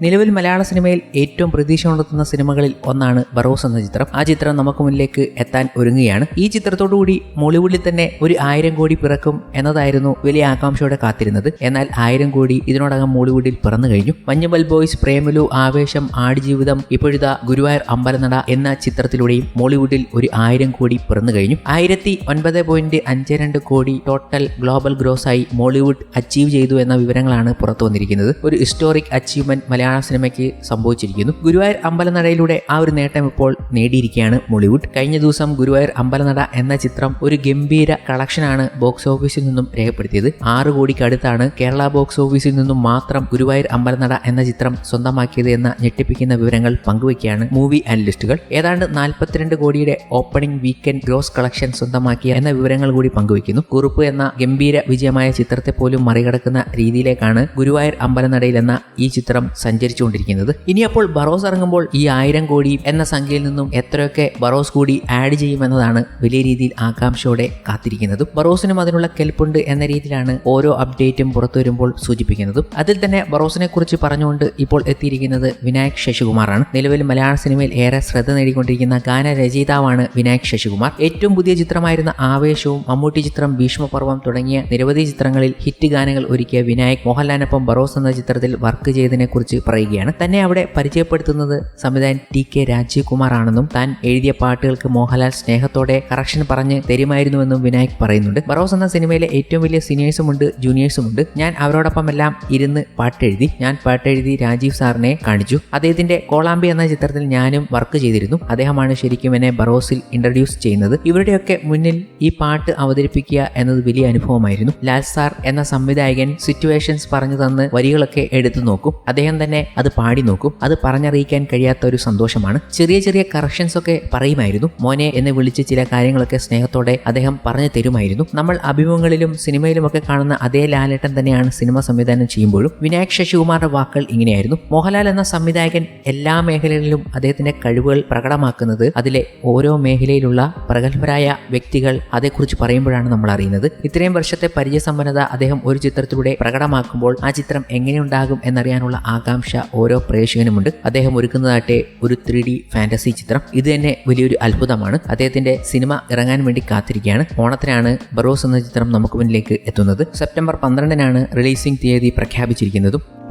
നിലവിൽ മലയാള സിനിമയിൽ ഏറ്റവും പ്രതീക്ഷ ഉണർത്തുന്ന സിനിമകളിൽ ഒന്നാണ് ബറോസ് എന്ന ചിത്രം. ആ ചിത്രം നമുക്ക് മുന്നിലേക്ക് എത്താൻ ഒരുങ്ങുകയാണ്. ഈ ചിത്രത്തോടുകൂടി മോളിവുഡിൽ തന്നെ ഒരു ആയിരം കോടി പിറക്കും എന്നതായിരുന്നു വലിയ ആകാംക്ഷയോടെ കാത്തിരുന്നത്. എന്നാൽ ആയിരം കോടി ഇതിനോടകം മോളിവുഡിൽ പിറന്നു കഴിഞ്ഞു. മഞ്ഞുമൽ ബോയ്സ് പ്രേമലു ആവേശം ആടുജീവിതം ഇപ്പോഴിതാ ഗുരുവായൂർ അമ്പലനട എന്ന ചിത്രത്തിലൂടെയും മോളിവുഡിൽ ഒരു ആയിരം കോടി പിറന്നു കഴിഞ്ഞു. ആയിരത്തി ഒൻപത് പോയിന്റ് അഞ്ച് രണ്ട് കോടി ടോട്ടൽ ഗ്ലോബൽ ഗ്രോസ് ആയി മോളിവുഡ് അച്ചീവ് ചെയ്തു എന്ന വിവരങ്ങളാണ് പുറത്തു വന്നിരിക്കുന്നത്. ഒരു ഹിസ്റ്റോറിക് അച്ചീവ്മെന്റ് മലയാള സിനിമയ്ക്ക് സംഭവിച്ചിരിക്കുന്നു. ഗുരുവായൂർ അമ്പലനടയിലൂടെ ആ ഒരു നേട്ടം ഇപ്പോൾ നേടിയിരിക്കുകയാണ് മോളിവുഡ്. കഴിഞ്ഞ ദിവസം ഗുരുവായൂർ അമ്പലനട എന്ന ചിത്രം ഒരു ഗംഭീര കളക്ഷനാണ് ബോക്സ് ഓഫീസിൽ നിന്നും രേഖപ്പെടുത്തിയത്. ആറ് കോടിക്ക് അടുത്താണ് കേരള ബോക്സ് ഓഫീസിൽ നിന്നും മാത്രം ഗുരുവായൂർ അമ്പലനട എന്ന ചിത്രം സ്വന്തമാക്കിയത് എന്ന ഞെട്ടിപ്പിക്കുന്ന വിവരങ്ങൾ പങ്കുവയ്ക്കുകയാണ് മൂവി അനലിസ്റ്റുകൾ. ഏതാണ്ട് നാൽപ്പത്തിരണ്ട് കോടിയുടെ ഓപ്പണിംഗ് വീക്കെൻഡ് ഗ്രോസ് കളക്ഷൻ സ്വന്തമാക്കിയ എന്ന വിവരങ്ങൾ കൂടി പങ്കുവയ്ക്കുന്നു. കുറുപ്പ് എന്ന ഗംഭീര വിജയമായ ചിത്രത്തെ പോലും മറികടക്കുന്ന രീതിയിലേക്കാണ് ഗുരുവായൂർ അമ്പലനടയിൽ എന്ന ഈ ചിത്രം സഞ്ചരിച്ചുകൊണ്ടിരിക്കുന്നത്. ഇനി അപ്പോൾ ബറോസ് ഇറങ്ങുമ്പോൾ ഈ ആയിരം കോടി എന്ന സംഖ്യയിൽ നിന്നും എത്രയൊക്കെ ബറോസ് കൂടി ആഡ് ചെയ്യുമെന്നതാണ് വലിയ രീതിയിൽ ആകാംക്ഷയോടെ കാത്തിരിക്കുന്നതും. ബറോസിനും അതിനുള്ള കെൽപ്പുണ്ട് എന്ന രീതിയിലാണ് ഓരോ അപ്ഡേറ്റും പുറത്തു വരുമ്പോൾ സൂചിപ്പിക്കുന്നതും. അതിൽ തന്നെ ബറോസിനെ കുറിച്ച് പറഞ്ഞുകൊണ്ട് ഇപ്പോൾ എത്തിയിരിക്കുന്നത് വിനായക് ശശികുമാറാണ്. നിലവിൽ മലയാള സിനിമയിൽ ഏറെ ശ്രദ്ധ നേടിക്കൊണ്ടിരിക്കുന്ന ഗാനരചയിതാവാണ് വിനായക് ശശികുമാർ. ഏറ്റവും പുതിയ ചിത്രമായിരുന്ന ആവേശവും മമ്മൂട്ടി ചിത്രം ഭീഷ്മപർവം തുടങ്ങിയ നിരവധി ചിത്രങ്ങളിൽ ഹിറ്റ് ഗാനങ്ങൾ ഒരുക്കിയ വിനായക് മോഹൻലാലിനൊപ്പം ബറോസ് എന്ന ചിത്രത്തിൽ വർക്ക് ചെയ്തതിനെ കുറിച്ച് പറയുകയാണ്. തന്നെ അവിടെ പരിചയപ്പെടുത്തുന്നത് സംവിധായകൻ ടി കെ രാജീവ് കുമാർ ആണെന്നും താൻ എഴുതിയ പാട്ടുകൾക്ക് മോഹൻലാൽ സ്നേഹത്തോടെ കറക്ഷൻ പറഞ്ഞ് തരുമായിരുന്നുവെന്നും വിനായക് പറയുന്നുണ്ട്. ബറോസ് എന്ന സിനിമയിലെ ഏറ്റവും വലിയ സീനിയേഴ്സും ഉണ്ട് ജൂനിയേഴ്സും ഉണ്ട്. ഞാൻ അവരോടൊപ്പം എല്ലാം ഇരുന്ന് പാട്ടെഴുതി ഞാൻ പാട്ടെഴുതി രാജീവ് സാറിനെ കാണിച്ചു. അദ്ദേഹത്തിന്റെ കോളാമ്പി എന്ന ചിത്രത്തിൽ ഞാനും വർക്ക് ചെയ്തിരുന്നു. അദ്ദേഹമാണ് ശരിക്കും എന്നെ ബറോസിൽ ഇൻട്രൊഡ്യൂസ് ചെയ്യുന്നത്. ഇവരുടെയൊക്കെ മുന്നിൽ ഈ പാട്ട് അവതരിപ്പിക്കുക എന്നത് വലിയ അനുഭവമായിരുന്നു. ലാൽ സാർ എന്ന സംവിധായകൻ സിറ്റുവേഷൻസ് പറഞ്ഞു തന്ന് വരികളൊക്കെ എടുത്തു നോക്കും. അദ്ദേഹം തന്നെ അത് പാടി നോക്കും. അത് പറഞ്ഞറിയിക്കാൻ കഴിയാത്ത ഒരു സന്തോഷമാണ്. ചെറിയ ചെറിയ കറക്ഷൻസ് ഒക്കെ പറയുമായിരുന്നു. മോനെ എന്നെ വിളിച്ച് ചില കാര്യങ്ങളൊക്കെ സ്നേഹത്തോടെ അദ്ദേഹം പറഞ്ഞു തരുമായിരുന്നു. നമ്മൾ അഭിമുഖങ്ങളിലും സിനിമയിലും ഒക്കെ കാണുന്ന അതേ ലാലേട്ടൻ തന്നെയാണ് സിനിമ സംവിധാനം ചെയ്യുമ്പോഴും വിനായക് ശശികുമാറിന്റെ വാക്കുകൾ ഇങ്ങനെയായിരുന്നു. മോഹൻലാൽ എന്ന സംവിധായകൻ എല്ലാ മേഖലകളിലും അദ്ദേഹത്തിന്റെ കഴിവുകൾ പ്രകടമാക്കുന്നത് അതിലെ ഓരോ മേഖലയിലുള്ള പ്രഗത്ഭരായ വ്യക്തികൾ അതേക്കുറിച്ച് പറയുമ്പോഴാണ് നമ്മൾ അറിയുന്നത്. ഇത്രയും വർഷത്തെ പരിചയസമ്പന്നത അദ്ദേഹം ഒരു ചിത്രത്തിലൂടെ പ്രകടമാക്കുമ്പോൾ ആ ചിത്രം എങ്ങനെയുണ്ടാകും എന്നറിയാനുള്ള ആകാംക്ഷ ഓരോ പ്രേക്ഷകനുമുണ്ട്. അദ്ദേഹം ഒരുക്കുന്നതാട്ടെ ഒരു ത്രീ ഡി ഫാന്റസി ചിത്രം. ഇത് തന്നെ വലിയൊരു അത്ഭുതമാണ്. അദ്ദേഹത്തിന്റെ സിനിമ ഇറങ്ങാൻ വേണ്ടി കാത്തിരിക്കുകയാണ്. ഓണത്തിനാണ് ബറോസ് എന്ന ചിത്രം നമുക്ക് മുന്നിലേക്ക് എത്തുന്നത്. സെപ്റ്റംബർ പന്ത്രണ്ടിനാണ് റിലീസിംഗ് തീയതി പ്രഖ്യാപിച്ചിരിക്കുന്നതും.